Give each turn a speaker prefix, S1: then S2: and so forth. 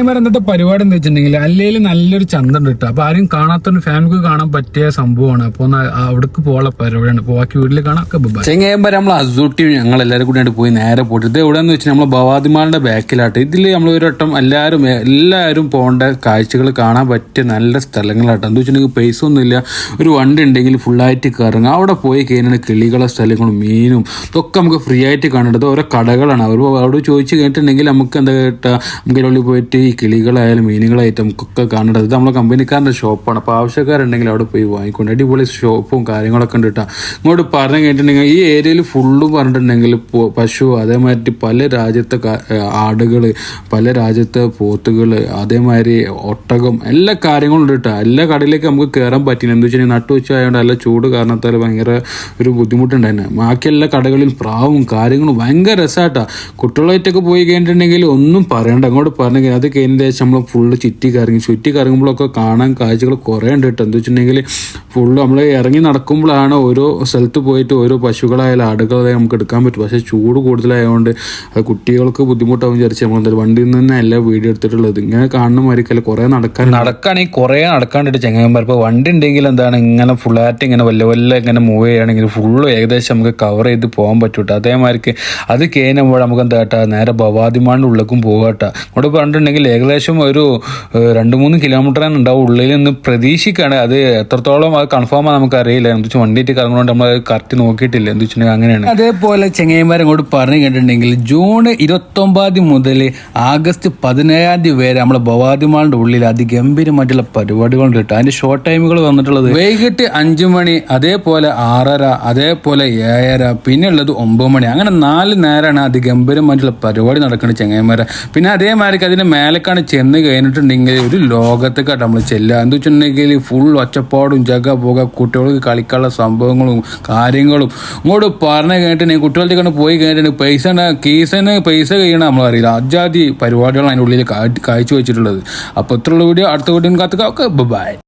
S1: ഇന്നത്തെ പരിപാടി എന്താ വെച്ചിട്ടുണ്ടെങ്കിൽ അല്ലെങ്കിൽ നല്ലൊരു ചന്തം കിട്ടും അപ്പൊ ആരും കാണാത്തൊരു ഫാമിലിക്ക് കാണാൻ പറ്റിയ സംഭവമാണ്. അപ്പൊ അവിടേക്ക് പോകാനുള്ള പരിപാടിയാണ്. അപ്പൊ ബാക്കി വീട്ടിൽ കാണാം. ബൈ.
S2: നമ്മൾ അസൂട്ടി ഞങ്ങൾ എല്ലാവരും കൂടി പോയി നേരെ പോയിട്ട് ഇത് എവിടെയെന്ന് വെച്ചാൽ നമ്മൾ ഭവാദിമാളിന്റെ ബാക്കിലാട്ട്. ഇതിൽ നമ്മൾ ഒരു വട്ടം എല്ലാവരും എല്ലാവരും പോകേണ്ട കാഴ്ചകൾ കാണാൻ പറ്റിയ നല്ല സ്ഥലങ്ങളാട്ടോ. എന്താ വെച്ചിട്ടുണ്ടെങ്കിൽ പൈസ ഒന്നുമില്ല ഒരു വണ്ടി ഉണ്ടെങ്കിൽ ഫുള്ളായിട്ട് കയറുക അവിടെ പോയി കഴിഞ്ഞാൽ കിളികളെ സ്ഥലങ്ങളും മീനും ഇതൊക്കെ നമുക്ക് ഫ്രീ ആയിട്ട് കാണേണ്ടത് ഓരോ കടകളാണ്. അവർ അവിടെ ചോദിച്ചു കേട്ടിട്ടുണ്ടെങ്കിൽ നമുക്ക് എന്താ കേട്ടാ? നമുക്ക് പോയിട്ട് ഈ കിളികളായാലും മീനുകളായിട്ടും ഒക്കെ കാണേണ്ടത് ഇത് നമ്മളെ കമ്പനിക്കാരന്റെ ഷോപ്പാണ് അപ്പോൾ ആവശ്യക്കാരുണ്ടെങ്കിൽ അവിടെ പോയി വാങ്ങിക്കൊണ്ട് അടിപൊളി ഷോപ്പും കാര്യങ്ങളൊക്കെ ഉണ്ട് കേട്ടോ ഇങ്ങോട്ട് പറഞ്ഞു കേട്ടിട്ടുണ്ടെങ്കിൽ ഈ ഏരിയയിൽ ഫുള്ളും പറഞ്ഞിട്ടുണ്ടെങ്കിൽ പശു അതേമാതിരി പല രാജ്യത്തെ ആടുകൾ പല രാജ്യത്തെ പോത്തുകൾ അതേമാതിരി ഒട്ടകം എല്ലാ കാര്യങ്ങളും ഉണ്ട് കേട്ടോ എല്ലാ കടയിലേക്ക് നമുക്ക് കയറാൻ പറ്റില്ല. എന്താ വെച്ചാൽ നട്ടു വെച്ചായതുകൊണ്ട് നല്ല ചൂട് കാരണത്താൽ ഭയങ്കര ഒരു ബുദ്ധിമുട്ടുണ്ടായിരുന്നു ബാക്കി എല്ലാ കടകളിൽ പ്രാവും കാര്യങ്ങളും ഭയങ്കര രസമായിട്ടാണ് കുട്ടികളായിട്ടൊക്കെ പോയി കഴിഞ്ഞിട്ടുണ്ടെങ്കിൽ ഒന്നും പറയണ്ട. അങ്ങോട്ട് പറഞ്ഞെങ്കിൽ അത് കഴിഞ്ഞ ശേഷം നമ്മൾ ഫുള്ള് ചുറ്റി കറങ്ങി. ചുറ്റി കറങ്ങുമ്പോഴൊക്കെ കാണാൻ കാഴ്ചകൾ കുറേ ഉണ്ട് കേട്ടോ. എന്താ വെച്ചിട്ടുണ്ടെങ്കിൽ ഫുള്ള് നമ്മൾ ഇറങ്ങി നടക്കുമ്പോഴാണ് ഓരോ സ്ഥലത്ത് പോയിട്ട് ഓരോ പശുക്കളായാലും ആടുകളായാലും നമുക്ക് എടുക്കാൻ പറ്റും. പക്ഷേ ചൂട് കൂടുതലായതുകൊണ്ട് അത് കുട്ടികൾക്ക് ബുദ്ധിമുട്ടാവും വിചാരിച്ച് നമ്മൾ എന്തായാലും വണ്ടിയിൽ നിന്ന് അല്ല വീഡിയോ എടുത്തിട്ടുള്ളത്. ഇങ്ങനെ കാണുന്ന മാതിരിക്കല്ല കുറേ നടക്കാൻ നടക്കുകയാണെങ്കിൽ കുറേ നടക്കാണ്ടിട്ട് ചെങ്ങന്മാർ ഇപ്പോൾ വണ്ടി ഉണ്ടെങ്കിൽ എന്താണ് ഇങ്ങനെ ഫുള്ളായിട്ട് ഇങ്ങനെ വല്ല വല്ല ഇങ്ങനെ മൂവ് ചെയ്യുകയാണെങ്കിൽ ഫുള്ള് ഏകദേശം നമുക്ക് കവർ ചെയ്ത് പോകാൻ പറ്റൂട്ടോ അതേമാതിരിക്ക് അത് കഴിഞ്ഞപ്പോൾ നമുക്ക് എന്താ കേട്ടാ നേരെ ഭവാദിമാണ്ട് ഉള്ളിലേക്കും പോകാട്ടോ അങ്ങോട്ട് പറഞ്ഞിട്ടുണ്ടെങ്കിൽ ഏകദേശം ഒരു രണ്ട് മൂന്ന് കിലോമീറ്റർ ഉണ്ടാവും ഉള്ളിൽ നിന്ന് പ്രതീക്ഷിക്കുകയാണ് അത് എത്രത്തോളം അത് കൺഫേം ആണ് നമുക്ക് അറിയില്ല എന്താ വെച്ചാൽ വണ്ടിയിട്ട് കറങ്ങുന്നതുകൊണ്ട് നമ്മൾ കറക്റ്റ് നോക്കിയിട്ടില്ല. എന്താ വെച്ചിട്ടുണ്ടെങ്കിൽ അങ്ങനെയാണ്. അതേപോലെ ചെങ്ങൈമാരെ അങ്ങോട്ട് പറഞ്ഞു കേട്ടിട്ടുണ്ടെങ്കിൽ ജൂൺ ഇരുപത്തൊമ്പതാം തീയതി മുതൽ ആഗസ്റ്റ് പതിനേഴാം തീയതി വരെ നമ്മളെ ഭവാദിമാളിന്റെ ഉള്ളിൽ അതിഗംഭീരമായിട്ടുള്ള പരിപാടികളുണ്ട് കേട്ടോ. അതിന്റെ ഷോർട്ട് ടൈമുകൾ വന്നിട്ടുള്ളത്. വൈകിട്ട് അഞ്ചു മണി അതേപോലെ ആറര അതേപോലെ ഏഴര പിന്നെ ഉള്ളത് ഒമ്പത് മണി. അങ്ങനെ നാല് നേരമാണ് അതിഗംഭീരമായിട്ടുള്ള പരിപാടി നടക്കുന്നത് ചെങ്ങന്മാരെ പിന്നെ അതേമാതിരി അതിന്റെ മേലേക്കാണ് ചെന്ന് കഴിഞ്ഞിട്ടുണ്ടെങ്കിൽ ഒരു ലോകത്തേക്കാട്ട് നമ്മൾ ചെല്ലുക. എന്ന് വെച്ചിട്ടുണ്ടെങ്കിൽ ഫുൾ ഒച്ചപ്പാടും ജഗ പുക കുട്ടികൾക്ക് കളിക്കാനുള്ള സംഭവങ്ങളും കാര്യങ്ങളും. ഇങ്ങോട്ട് പറഞ്ഞു കഴിഞ്ഞിട്ടുണ്ടെങ്കിൽ കുട്ടികളുടെ കണ്ട് പോയി കഴിഞ്ഞിട്ടുണ്ടെങ്കിൽ പൈസ കേസിന് പൈസ കഴിയണം നമ്മൾ അറിയില്ല. അജാതി പരിപാടികളാണ് അതിന്റെ ഉള്ളിൽ കാഴ്ച വെച്ചിട്ടുള്ളത്. അപ്പോൾ ഇത്രയുള്ള വീഡിയോ അടുത്ത വീഡിയോ കാത്തുക ഓക്കെ ബൈ